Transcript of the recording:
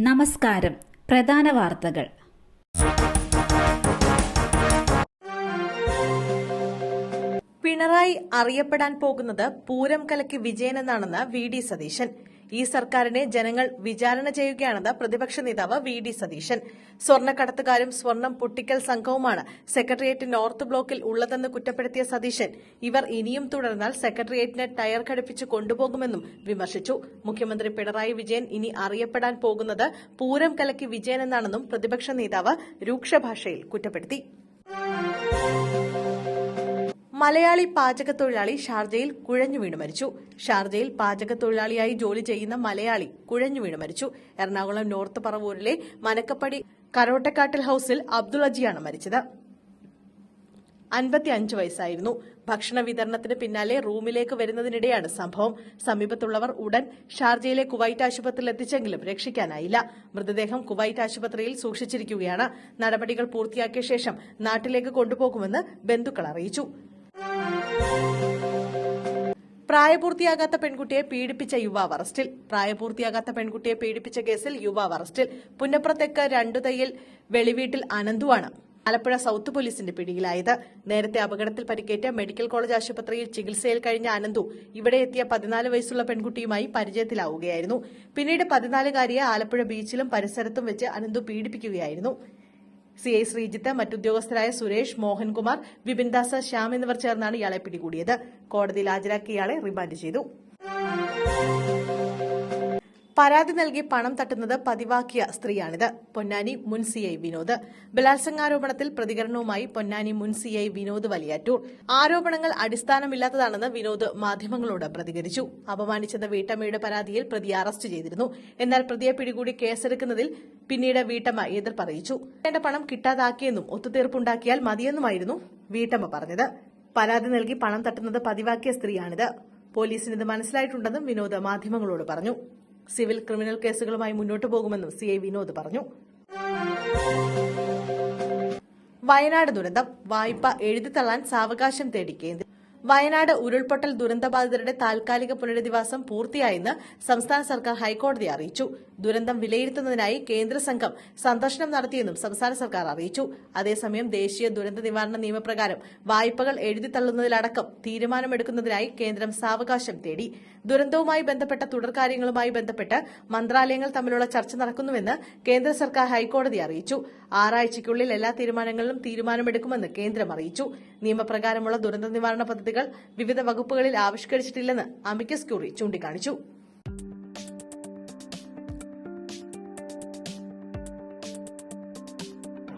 നമസ്കാരം. പ്രധാന വാർത്തകൾ. പിണറായി അറിയപ്പെടാൻ പോകുന്നത് പൂരം കലക്കി വിജയനെന്നാണെന്ന് വി ഡി സതീശൻ. ഈ സർക്കാരിനെ ജനങ്ങൾ വിചാരണ ചെയ്യുകയാണെന്ന് പ്രതിപക്ഷ നേതാവ് വി ഡി സതീശൻ. സ്വർണക്കടത്തുകാരും സ്വർണം പൊട്ടിക്കൽ സംഘവുമാണ് സെക്രട്ടേറിയറ്റ് നോർത്ത് ബ്ലോക്കിൽ ഉള്ളതെന്ന് കുറ്റപ്പെടുത്തിയ സതീശൻ. ഇവർ ഇനിയും തുടർന്നാൽ സെക്രട്ടേറിയറ്റിന് ടയർ ഘടിപ്പിച്ച് കൊണ്ടുപോകുമെന്നും വിമർശിച്ചു. മുഖ്യമന്ത്രി പിണറായി വിജയൻ ഇനി അറിയപ്പെടാൻ പോകുന്നത് പൂരം കലക്കി വിജയൻ എന്നാണെന്നും പ്രതിപക്ഷ നേതാവ് രൂക്ഷഭാഷയിൽ കുറ്റപ്പെടുത്തി. മലയാളി പാചക തൊഴിലാളി ഷാർജയിൽ കുഴഞ്ഞു വീണ് മരിച്ചു. ഷാർജയിൽ പാചക തൊഴിലാളിയായി ജോലി ചെയ്യുന്ന മലയാളി കുഴഞ്ഞു വീണ് മരിച്ചു. എറണാകുളം നോർത്ത് പറവൂരിലെ മനക്കപ്പടി കരോട്ടക്കാട്ടിൽ ഹൌസിൽ അബ്ദുൾ അജിയാണ് മരിച്ചത്. അൻപത്തിയഞ്ച് വയസ്സായിരുന്നു. ഭക്ഷണ വിതരണത്തിന് പിന്നാലെ റൂമിലേക്ക് വരുന്നതിനിടെയാണ് സംഭവം. സമീപത്തുള്ളവർ ഉടൻ ഷാർജയിലെ കുവൈറ്റ് ആശുപത്രിയിൽ എത്തിച്ചെങ്കിലും രക്ഷിക്കാനായില്ല. മൃതദേഹം കുവൈറ്റ് ആശുപത്രിയിൽ സൂക്ഷിച്ചിരിക്കുകയാണ്. നടപടികൾ പൂർത്തിയാക്കിയ ശേഷം നാട്ടിലേക്ക് കൊണ്ടുപോകുമെന്ന് ബന്ധുക്കൾ അറിയിച്ചു. പ്രായപൂർത്തിയാകാത്ത പെൺകുട്ടിയെ പീഡിപ്പിച്ച യുവാവ് അറസ്റ്റിൽ. പ്രായപൂർത്തിയാകാത്ത പെൺകുട്ടിയെ പീഡിപ്പിച്ച കേസിൽ യുവാവ് അറസ്റ്റിൽ. പുന്നപ്രത്തേക്ക് രണ്ടുതയ്യിൽ വെളിവീട്ടിൽ അനന്തുവാണ് ആലപ്പുഴ സൌത്ത് പോലീസിന്റെ പിടിയിലായത്. നേരത്തെ അപകടത്തിൽ പരിക്കേറ്റ് മെഡിക്കൽ കോളേജ് ആശുപത്രിയിൽ ചികിത്സയിൽ കഴിഞ്ഞ അനന്തു ഇവിടെ എത്തിയ പതിനാല് വയസ്സുള്ള പെൺകുട്ടിയുമായി പരിചയത്തിലാവുകയായിരുന്നു. പിന്നീട് പതിനാലുകാരിയെ ആലപ്പുഴ ബീച്ചിലും പരിസരത്തും വെച്ച് അനന്തു പീഡിപ്പിക്കുകയായിരുന്നു. സി ഐ ശ്രീജിത്ത് മറ്റുദ്യോഗസ്ഥരായ സുരേഷ് മോഹൻകുമാർ വിപിൻദാസ് ശ്യാം എന്നിവർ ചേർന്നാണ് ഇയാളെ പിടികൂടിയത്. കോടതിയിൽ ഹാജരാക്കി ഇയാളെ റിമാൻഡ് ചെയ്തു. പരാതി നൽകി പണം തട്ടുന്നത് പതിവാക്കിയ സ്ത്രീയാണിത്. പൊന്നാനി മുൻ സി ഐ വിനോദ്. ബലാത്സംഗാരോപണത്തിൽ പ്രതികരണവുമായി പൊന്നാനി മുൻ സി ഐ വിനോദ് വലിയാറ്റൂർ. ആരോപണങ്ങൾ അടിസ്ഥാനമില്ലാത്തതാണെന്ന് വിനോദ് മാധ്യമങ്ങളോട് പ്രതികരിച്ചു. അപമാനിച്ചെന്ന വീട്ടമ്മയുടെ പരാതിയിൽ പ്രതി അറസ്റ്റ് ചെയ്തിരുന്നു. എന്നാൽ പ്രതിയെ പിടികൂടി കേസെടുക്കുന്നതിൽ പിന്നീട് വീട്ടമ്മ എതിർപ്പറിയിച്ചു വേണ്ട പണം കിട്ടാതാക്കിയെന്നും ഒത്തുതീർപ്പുണ്ടാക്കിയാൽ മതിയെന്നുമായിരുന്നു വീട്ടമ്മ പറഞ്ഞത്. പരാതി നൽകി പണം തട്ടുന്നത് പതിവാക്കിയ സ്ത്രീയാണിത്. പോലീസിന് ഇത് മനസ്സിലായിട്ടുണ്ടെന്നും വിനോദ് മാധ്യമങ്ങളോട് പറഞ്ഞു. സിവിൽ ക്രിമിനൽ കേസുകളുമായി മുന്നോട്ടു പോകുമെന്നും സി വിനോദ് പറഞ്ഞു. വയനാട് ദുരന്തം. വായ്പ എഴുതിത്തള്ളാൻ സാവകാശം തേടി കേന്ദ്രം വയനാട് ഉരുൾപൊട്ടൽ ദുരന്തബാധിതരുടെ താൽക്കാലിക പുനരധിവാസം പൂർത്തിയായെന്ന് സംസ്ഥാന സർക്കാർ ഹൈക്കോടതിയെ അറിയിച്ചു. ദുരന്തം വിലയിരുത്തുന്നതിനായി കേന്ദ്ര സംഘം സന്ദർശനം നടത്തിയെന്നും സംസ്ഥാന സർക്കാർ അറിയിച്ചു. അതേസമയം ദേശീയ ദുരന്ത നിവാരണ നിയമപ്രകാരം വായ്പകൾ എഴുതിത്തള്ളുന്നതിലടക്കം തീരുമാനമെടുക്കുന്നതിനായി കേന്ദ്രം സാവകാശം തേടി. ദുരന്തവുമായി ബന്ധപ്പെട്ട തുടർകാര്യങ്ങളുമായി ബന്ധപ്പെട്ട് മന്ത്രാലയങ്ങൾ തമ്മിലുള്ള ചർച്ച നടക്കുന്നുവെന്ന് കേന്ദ്ര സർക്കാർ ഹൈക്കോടതി അറിയിച്ചു. ആറാഴ്ചയ്ക്കുള്ളിൽ എല്ലാ തീരുമാനങ്ങളിലും തീരുമാനമെടുക്കുമെന്ന് കേന്ദ്രം അറിയിച്ചു. നിയമപ്രകാരമുള്ള ദുരന്ത നിവാരണ പദ്ധതികൾ വിവിധ വകുപ്പുകളിൽ ആവിഷ്കരിച്ചിട്ടില്ലെന്ന് അമിക്കസ് ക്യൂറി ചൂണ്ടിക്കാണിച്ചു